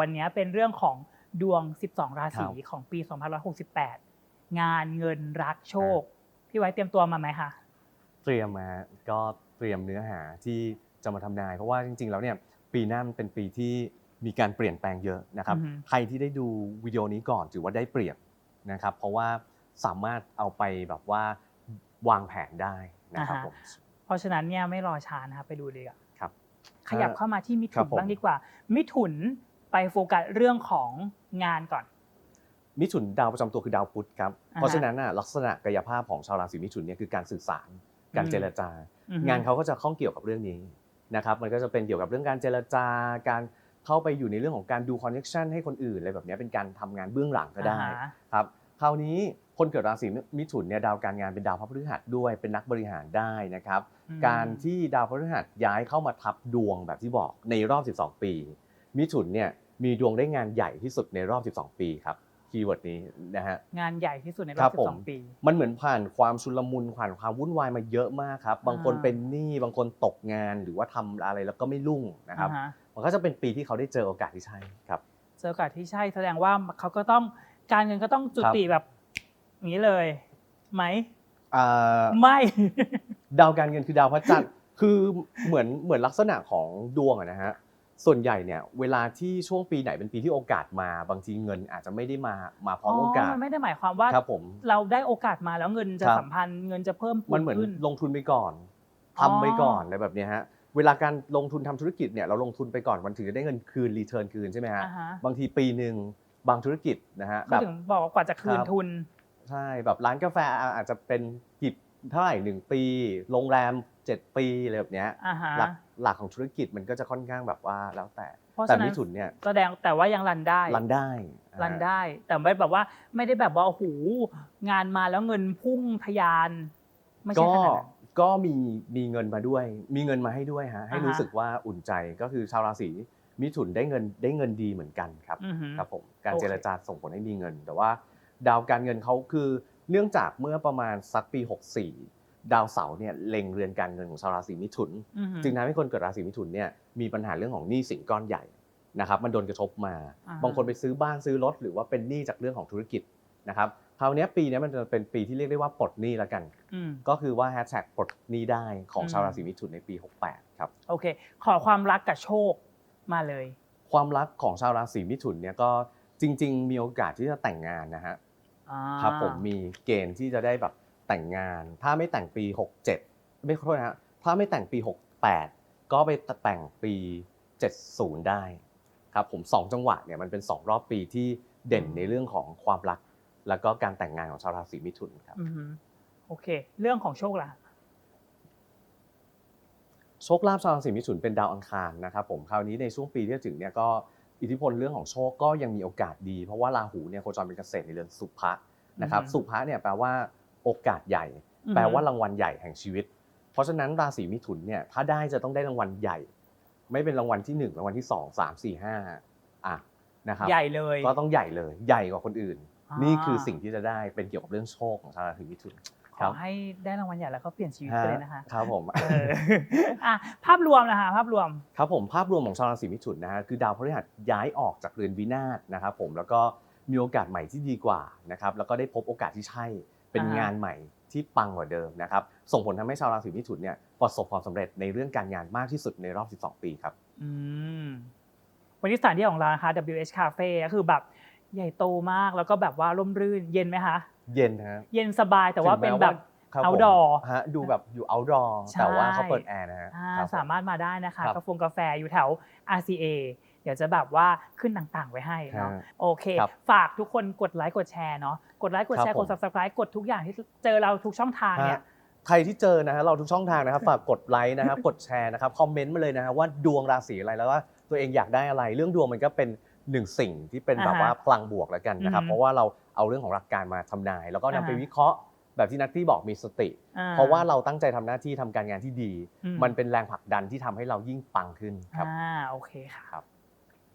วันนี้เป็นเรื่องของดวง 12 ราศีครับของปี 2568 งานเงินรักโชค พี่ไว้เตรียมตัวมาไหมคะเตรียมมาก็เตรียมเนื้อหาที่จะมาทำนาย เพราะว่าจริง ๆ แล้วเนี่ยปีหน้ามันเป็นปีที่มีการเปลี่ยนแปลงเยอะนะครับอือฮึใครที่ได้ดูวิดีโอนี้ก่อนถือว่าได้เปรียบนะครับ เพราะว่าสามารถเอาไปแบบว่าวางแผนได้นะครับผมเพราะฉะนั้นเนี่ยไม่รอช้านะครับไปดูเลยอะครับขยับเข้ามาที่มิครัถุนบผมบ้างดีกว่า มิถุน ไปโฟกัสเรื่องของงานก่อน มิถุนดาวประจำตัวคือดาวพุธครับอ่าฮะเพราะฉะนั้นน่ะลักษณะกายภาพของชาวราศีมิถุนเนี่ยคือการสื่อสาร การอืมเจรจาอือฮึงานเขาก็จะข้องเกี่ยวกับเรื่องนี้นะครับมันก็จะเป็นเกี่ยวกับเรื่องการเจรจาการเข้าไปอยู่ในเรื่องของการดูคอนเน t ชันให้คนอื่นอะไรแบบนี้เป็นการทำงานเบื้องหลังก็ได้อ่าฮะครับคราวนี้คนเกิดราศีมิถุนเนี่ยดาวการงานเป็นดาวพระพฤหัสด้วยเป็นนักบริหารได้นะครับอืมการที่ดาวพฤหัสย้ายเข้ามาทับดวงแบบที่บอกในรอบ 12 ปี มิถุนเนี่ย มีดวงได้งานใหญ่ที่สุดในรอบ 12 ปีครับคีย์เวิร์ดนี้นะฮะงานใหญ่ที่สุดในรครัอบบผม12 ปี มันเหมือนผ่านความชุลมุนผ่านความวุ่นวายมาเยอะมากครับ บางคนอ่าเป็นหนี้บางคนตกงานหรือว่าทำอะไรแล้วก็ไม่รุ่งนะครับอ่าฮะมันก็จะเป็นปีที่เขาได้เจอโอกาสที่ใช่ครับ เจอโอกาสที่ใช่แสดงว่าเขาก็ต้องการเงินก็ต้องจุครับติแบบนี้เลยไหมอ่าไม่ดาวการเงินคือดาวพระจันทร์คือเหมือนเหมือนลักษณะของดวงอะนะฮะ ส่วนใหญ่เนี่ยเวลาที่ช่วงปีไหนเป็นปีที่โอกาสมาบางทีเงินอาจจะไม่ได้มามาพร้อมโอกาสมันไม่ได้หมายความว่าครับผมเราได้โอกาสมาแล้วเงินจะครับสัมพันธ์เงินจะเพิ่มพูมันเหมือนขึ้นลงทุนไปก่อนอ๋อทำไปก่อนอะไรแบบเนี้ยฮะเวลาการลงทุนทำธุรกิจเนี่ยเราลงทุนไปก่อนมันถึงจะได้เงินคืนรีเทิร์นคืนใช่ไหมฮะอ่าฮะบางทีปีหนึ่งบางธุรกิจนะฮะเขาแบบถึงบอกว่ากว่าจะคืนครับทุนใช่แบบร้านกาแฟอาจจะเป็นกิบเท่าไหร่หนึ่งปีโรงแรม 7 ปีอะไรแบบเนี้ยอ่าฮะ หลักหลักของธุรกิจมันก็จะค่อนข้างแบบว่าแล้วแต่เพราะแต่ฉะนั้มินถุนเนี่ยแสดงแต่ว่ายังรันได้ รันได้อ่ารันได้ แต่ไม่แบบว่าไม่ได้แบบว่าโอ้โหงานมาแล้วเงินพุ่งทะยาน ไม่ใช่ก็ขนาดนั้น ก็มีมีเงินมาด้วย มีเงินมาให้ด้วยฮะให้อ่าฮะ รู้สึกว่าอุ่นใจก็คือชาวราศีมิถุนได้เงินได้เงินดีเหมือนกันครับ อือหือ ครับผมการโอเค เจรจาส่งผลให้มีเงิน แต่ว่าดาวการเงินเขาคือเนื่องจากเมื่อประมาณสักปี 64 ดาวเสาร์เนี่ยเล็งเรือนการเงินของชาวราศีมิถุนอือหือจึงทำให้คนเกิดราศีมิถุนเนี่ยมีปัญหาเรื่องของหนี้สินก้อนใหญ่นะครับมันโดนกระทบมาอ่าฮะบางคนไปซื้อบ้านซื้อรถหรือว่าเป็นหนี้จากเรื่องของธุรกิจนะครับคราวเนี้ยปีเนี้ยมันจะเป็นปีที่เรียกได้ว่าปลดหนี้แล้วกันอืมก็คือว่าแฮชแท็กปลดหนี้ได้ของอืมชาวราศีมิถุนในปี 68 ครับ โอเค ขอความรักกับโชคมาเลย ความรักของชาวราศีมิถุนเนี่ยก็จริง ๆ มีโอกาสที่จะแต่งงานนะฮะอ่าครับผมมีเกณฑ์ที่จะได้แบบ แต่งงาน ถ้าไม่แต่งปี 67 ไม่ขอโทษนะฮะถ้าไม่แต่งปี 68 ก็ไปแต่งปี 70 ได้ครับผมสองจังหวะเนี่ยมันเป็น 2 รอบปีที่เด่นในเรื่องของความรัก แล้วก็การแต่งงานของชาวราศีมิถุนครับอือหือโอเค เรื่องของโชคล่ะโชคลาภชาวราศีมิถุนเป็นดาวอังคารนะครับผมคราวนี้ในช่วงปีที่จะถึงเนี่ยก็อิทธิพลเรื่องของโชคก็ยังมีโอกาสดี เพราะว่าราหูเนี่ยโคจรเป็นเกษตรในเรือนสุภะนะครับอือฮึสุภะเนี่ยแปลว่า โอกาสใหญ่อือฮึแปลว่ารางวัลใหญ่แห่งชีวิต เพราะฉะนั้นราศีมิถุนเนี่ยถ้าได้จะต้องได้รางวัลใหญ่ ไม่เป็นรางวัลที่หนึ่งรางวัลที่สองสามสี่ห้าอะนะครับใหญ่เลยก็ต้องใหญ่เลยใหญ่กว่าคนอื่นอ่านี่นี่คือสิ่งที่จะได้เป็นเกี่ยวกับเรื่องโชคของชาวราศีมิถุนขอให้ได้รางวัลใหญ่แล้วก็เปลี่ยนชีวิตไปเลยนะคะครับผมเอออะภาพรวมนะคะภาพรวมครับผมภาพรวมของชาวราศีมิถุนนะฮะคือดาวพฤหัสย้ายออกจากเรือนวินาศนะครับผมแล้วก็มีโอกาสใหม่ที่ดีกว่านะครับแล้วก็ได้พบโอกาสที่ใช่ เป็นอ่าฮะงานใหม่ที่ปังกว่าเดิมนะครับ ส่งผลทำให้ชาวราศีมิถุนเนี่ยประสบความสำเร็จในเรื่องการงานมากที่สุดในรอบ 12 ปีครับอืมวันนี้สถานที่ของเรานะคะ WH Cafe ก็คือแบบใหญ่โตมากแล้วก็แบบว่าร่มรื่นเย็นไหมคะ เย็นนะฮะเย็นสบายแต่ว่าถึงเป็นม้แบบครับผม outdoor ฮะดูแบบอยู่ outdoor ใช่แต่ว่าเขาเปิดแอร์นะฮะอ่าครับผสามารถมาได้นะคะครับกาแฟกาแฟอยู่แถว RCA เดี๋ยวจะแบบว่าขึ้นต่างๆ ไว้ให้เนาะฮะโอเคครับฝากทุกคนกดไลค์กดแชร์เนาะกดไลค์กดแชร์ครับกผมด subscribe กดทุกอย่างที่เจอเราทุกช่องทางเนี่ยฮะใครที่เจอนะฮะเราทุกช่องทางนะครับฝากกดไลค์นะครับกดแชร์นะครับคอมเมนต์มาเลยนะฮะว่าดวงราศีอะไรแล้วว่าตัวเองอยากได้อะไร เรื่องดวงมันก็เป็นหนึ่งสิ่งที่เป็นแบบอ่าฮะว่าพลังบวกแล้วกันนะครับอือฮึเพราะว่าเราเอาเรื่องของหลักการมาทำนาย แล้วก็นำไปอ่าฮะวิเคราะห์แบบที่นักที่บอกมีสติอ่เพราะว่าเราตั้งใจทำหน้าที่ทำการงานที่ดีอืมมันเป็นแรงผลักดันที่ทำให้เรายิ่งปังขึ้นครับอ่าโอเคค่ะครับ